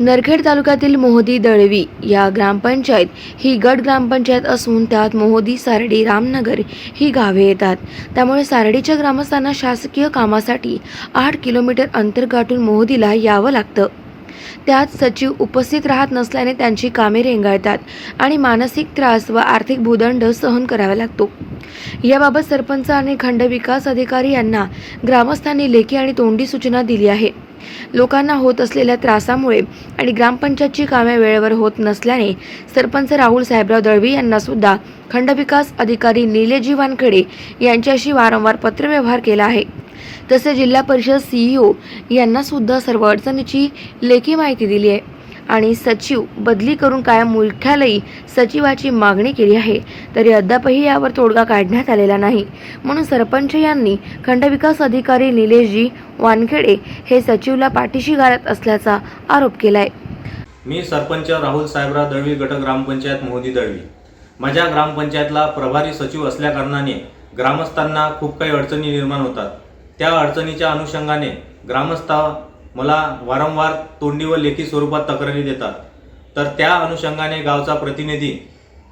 नरखेड तालुक्यातील मोहदी दळवी या ग्रामपंचायत ही गट ग्रामपंचायत असून त्यात मोहदी सारडी रामनगर ही गावे येतात. त्यामुळे सारडीच्या ग्रामस्थांना शासकीय कामासाठी आठ किलोमीटर अंतर गाठून मोहदीला यावं लागतं. त्यात सचिव उपस्थित राहत नसल्याने त्यांची कामे रेंगाळतात आणि मानसिक त्रास व आर्थिक भूदंड सहन करावा लागतो. याबाबत सरपंच आणि खंड विकास अधिकारी यांना ग्रामस्थांनी लेखी आणि तोंडी सूचना दिली आहे. लोकांना होत असलेल्या त्रासामुळे आणि ग्रामपंचायतची कामे वेळेवर होत नसल्याने सरपंच राहुल साहेबराव दळवी यांना सुद्धा खंडविकास अधिकारी निलेजी वानखडे यांच्याशी वारंवार पत्रव्यवहार केला आहे. तसे जिल्हा परिषद सीईओ यांना सुद्धा सर्व अडचणीची लेखी माहिती दिली आहे. आणि सचिव बदली करून कायम मुख्यालयी सचिवाची मागणी केली आहे. तरी अद्यापही यावर तोडगा काढण्यात आलेला नाही. म्हणून सरपंच यांनी खंडविकास अधिकारी निलेशजी वानखेडे हे सचिवला पाठीशी घालत असल्याचा आरोप केलाय. मी सरपंच राहुल साहेबराव दळवी गट ग्रामपंचायत मोदी दळवी. माझ्या ग्रामपंचायतला प्रभारी सचिव असल्याकारणाने ग्रामस्थांना खूप काही अडचणी निर्माण होतात. त्या अडचणीच्या अनुषंगाने ग्रामस्थ मला वारंवार तोंडी व लेखी स्वरूपात तक्रारी देतात. तर त्या अनुषंगाने गावचा प्रतिनिधी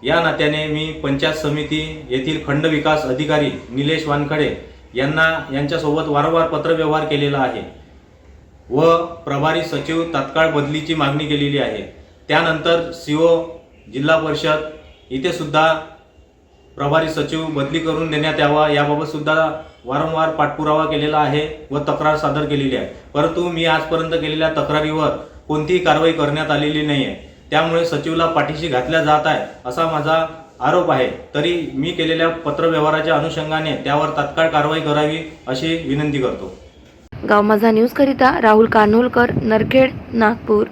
या नात्याने मी पंचायत समिती येथील खंड विकास अधिकारी निलेश वानखडे यांना यांच्यासोबत वारंवार पत्रव्यवहार केलेला आहे व प्रभारी सचिव तात्काळ बदलीची मागणी केलेली आहे. त्यानंतर सी ओ जिल्हा परिषद इथे सुद्धा प्रभारी सचिव बदली करून देण्यात यावा याबाबत सुद्धा वारंवार पाठपुरावा केलेला आहे व तक्रार सादर केलेली आहे. परंतु मी आजपर्यंत केलेल्या तक्रारीवर कोणतीही कारवाई करण्यात आलेली नाही आहे त्यामुळे सचिवला पाठीशी घातल्या जात आहे असा माझा आरोप आहे. तरी मी केलेल्या पत्रव्यवहाराच्या अनुषंगाने त्यावर तात्काळ कारवाई करावी अशी विनंती करतो. गाव माझा न्यूज करिता राहुल कान्होलकर नरखेड नागपूर.